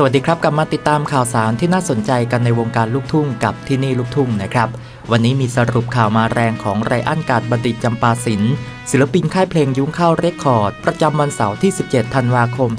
สวัสดีครับกลับมาติดตามข่าวสารที่น่าสนใจกันในวงการลูกทุ่งกับที่นี่ลูกทุ่งนะครับ วันนี้มีสรุปข่าวมาแรงของไรอันการบัณฑิตจำปาสิน ศิลปินค่ายเพลงยุ้งข้าวเรคคอร์ด ประจำวันเสาร์ที่ 17 ธันวาคม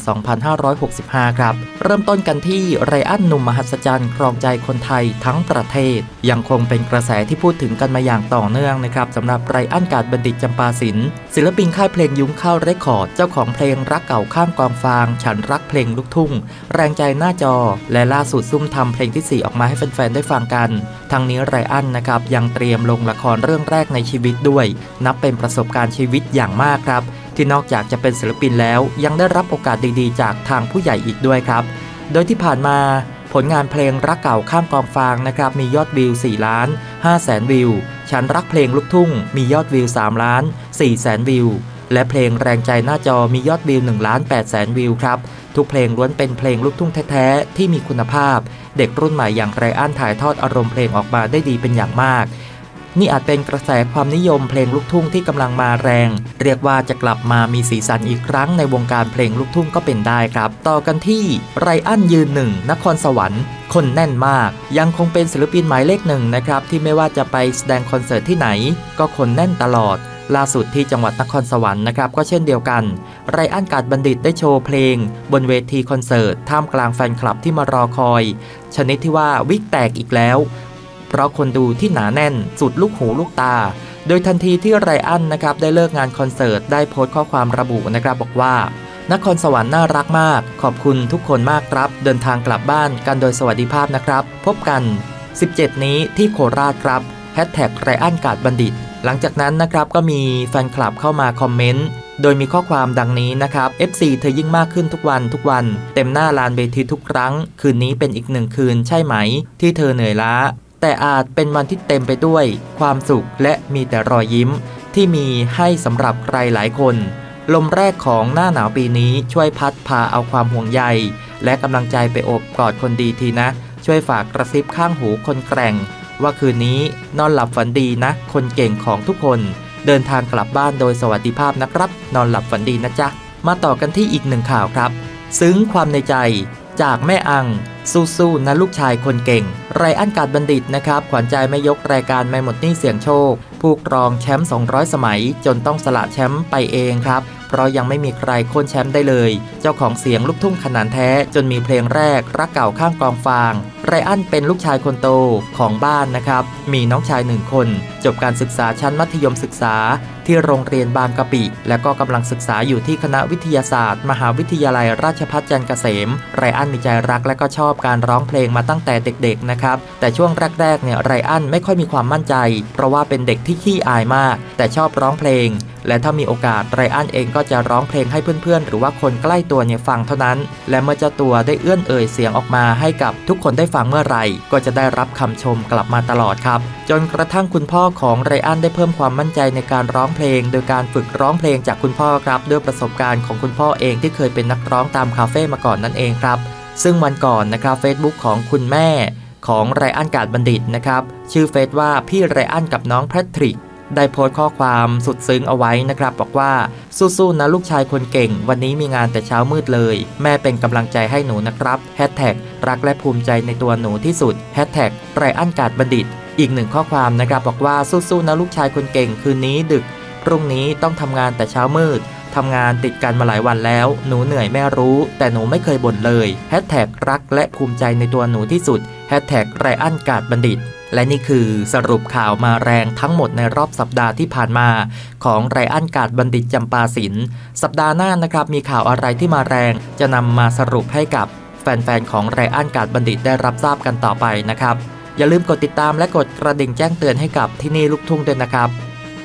2565 ครับ เริ่มต้นกันที่ไรอันหนุ่มมหัศจรรย์ครองใจคนไทยทั้งประเทศ ยังคงเป็นกระแสที่พูดถึงกันมาอย่างต่อเนื่องนะครับสำหรับไรอันการบัณฑิตจำปาสินศิลปินค่ายเพลงยุ้งข้าวเรคคอร์ด เจ้าของเพลงรักเก่าข้ามกองฟาง ฉันรักเพลงลูกทุ่ง แรงใจหน้าจอ และล่าสุดซุ่มทำเพลงที่ 4 ออกมาให้แฟนๆได้ฟังกันทั้งนี้ไรอันนะครับยังเตรียมลงละครเรื่องแรกในชีวิตด้วย นับเป็นประสบการณ์ชีวิตอย่างมากครับ ที่นอกจากจะเป็นศิลปินแล้วยังได้รับโอกาสดีๆ จากทางผู้ใหญ่อีกด้วยครับ โดยที่ผ่านมาผลงานเพลงรักเก่าข้ามกองฟางนะครับมียอดวิว 4 ล้าน5แสนวิว ฉันรักเพลงลูกทุ่ง มียอดวิว 3 ล้าน4แสนวิว และเพลงแรงใจหน้าจอมียอดวิว1ล้าน8แสนวิวครับ ทุกเพลงล้วนเป็นเพลงลูกทุ่งแท้ๆ ที่มีคุณภาพ เด็กรุ่นใหม่อย่างไรอันถ่ายทอดอารมณ์เพลงออกมาได้ดีเป็นอย่างมาก นี่อาจเป็นกระแสความนิยมเพลงลูกทุ่งที่กำลังมาแรง เรียกว่าจะกลับมามีสีสันอีกครั้งในวงการเพลงลูกทุ่งก็เป็นได้ครับ ต่อกันที่ไรอันยืนหนึ่งนครสวรรค์คนแน่นมาก ยังคงเป็นศิลปินหมายเลขหนึ่งนะครับที่ไม่ว่าจะไปแสดงคอนเสิร์ตที่ไหน ก็คนแน่นตลอด ล่าสุดที่จังหวัดนครสวรรค์นะครับก็เช่นเดียวกัน ไรอันกาดบัณฑิตได้โชว์เพลง บนเวทีคอนเสิร์ตท่ามกลางแฟนคลับที่มารอคอย ชนิดที่ว่าวิกแตกอีกแล้ว เพราะคนดูที่หนาแน่นสุดลูกหูลูกตา โดยทันทีที่ไรอันนะครับได้เลิกงานคอนเสิร์ตได้โพสต์ข้อความระบุนะครับบอกว่านครสวรรค์น่ารักมาก ขอบคุณทุกคนมากครับ เดินทางกลับบ้านกันโดยสวัสดิภาพนะครับ พบกัน 17 นี้ที่โคราชครับแฮชแท็กไรอันกาดบัณฑิต หลังจากนั้นนะครับก็มีแฟนคลับเข้ามาคอมเมนต์โดยมีข้อความดังนี้นะครับ FC เธอยิ่งมากขึ้นทุกวันทุกวัน เต็มหน้าลานเวทีทุกครั้ง คืนนี้เป็นอีกหนึ่งคืนใช่ไหม ที่เธอเหนื่อยล้า แต่อาจเป็นวันที่เต็มไปด้วย ความสุขและมีแต่รอยยิ้ม ที่มีให้สำหรับใครหลายคน ลมแรกของหน้าหนาวปีนี้ช่วยพัดพาเอาความห่วงใย และกำลังใจไปโอบกอดคนดีทีนะ ช่วยฝากกระซิบข้างหูคนแกร่ง ว่าคืนนี้นอนหลับฝันดีนะ คนเก่งของทุกคน เดินทางกลับบ้านโดยสวัสดิภาพนะครับ นอนหลับฝันดีนะจ๊ะมาต่อกันที่อีกหนึ่งข่าวครับ ซึ้งความในใจจากแม่อัง สู้ๆนะลูกชายคนเก่ง ไรอันการบัณฑิตนะครับ ขวัญใจไม่ยกรายการไม่หมดหนี้เสียงโชค ผู้ครองแชมป์ 200 สมัย จนต้องสละแชมป์ไปเองครับ เพราะยังไม่มีใครโค่นแชมป์ได้เลย เจ้าของเสียงลูกทุ่งขนาดแท้จนมีเพลงแรกรักเก่าข้างกองฟาง ไรอันเป็นลูกชายคนโตของบ้านนะครับ มีน้องชายหนึ่งคน จบการศึกษาชั้นมัธยมศึกษา ที่โรงเรียนบางกะปิ และก็กำลังศึกษาอยู่ที่คณะวิทยาศาสตร์ มหาวิทยาลัยราชภัฏจันทร์เกษม ไรอันมีใจรักและก็ชอบการร้องเพลงมาตั้งแต่เด็กๆนะครับ แต่ช่วงแรกๆเนี่ยไรอันไม่ค่อยมีความมั่นใจ เพราะว่าเป็นเด็กที่ขี้อายมาก แต่ชอบร้องเพลง และถ้ามีโอกาสไรอันเองก็จะร้องเพลงให้เพื่อนๆ หรือว่าคนใกล้ตัวเนี่ยฟังเท่านั้น และเมื่อเจ้าตัวได้เอื้อนเอ่ยเสียงออกมาให้กับทุกคนได้ฟังเมื่อไหร่ ก็จะได้รับคำชมกลับมาตลอดครับ จนกระทั่งคุณพ่อของไรอันได้เพิ่มความมั่นใจในการร้องเพลง โดยการฝึกร้องเพลงจากคุณพ่อครับด้วยประสบการณ์ของคุณพ่อเองที่เคยเป็นนักร้องตามคาเฟ่มาก่อนนั่นเองครับ ซึ่งวันก่อนนะครับ Facebook ของคุณแม่ของไรอันกาดบัณฑิตนะครับ ชื่อเฟซว่าพี่ไรอันกับน้องแพทริก ได้โพสต์ข้อความสุดซึ้งเอาไว้นะครับ บอกว่าสู้ๆนะลูกชายคนเก่ง วันนี้มีงานแต่เช้ามืดเลย แม่เป็นกำลังใจให้หนูนะครับแฮชแท็กรักและภูมิใจในตัวหนูที่สุดแฮชแท็กไรอันกาดบัณฑิต อีกหนึ่งข้อความนะครับบอกว่าสู้ๆนะลูกชายคนเก่งคืนนี้ดึกพรุ่งนี้ต้องทำงานแต่เช้ามืดทำงานติดกันมาหลายวันแล้ว หนูเหนื่อยแม่รู้ แต่หนูไม่เคยบ่นเลยแฮชแท็กรักและภูมิใจในตัวหนูที่สุดแฮชแท็กไรอันกาดบัณฑิต และนี่คือสรุปข่าวมาแรงทั้งหมดในรอบสัปดาห์ที่ผ่านมา ของไรอันกาดบัณฑิตจำปาสินสัปดาห์หน้านะครับมีข่าวอะไรที่มาแรงจะนำมาสรุปให้กับแฟนๆของไรอันกาดบัณฑิตได้รับทราบกันต่อไปนะครับ อย่าลืมกดติดตามและกดกระดิ่งแจ้งเตือนให้กับที่นี่ลูกทุ่งด้วยนะครับ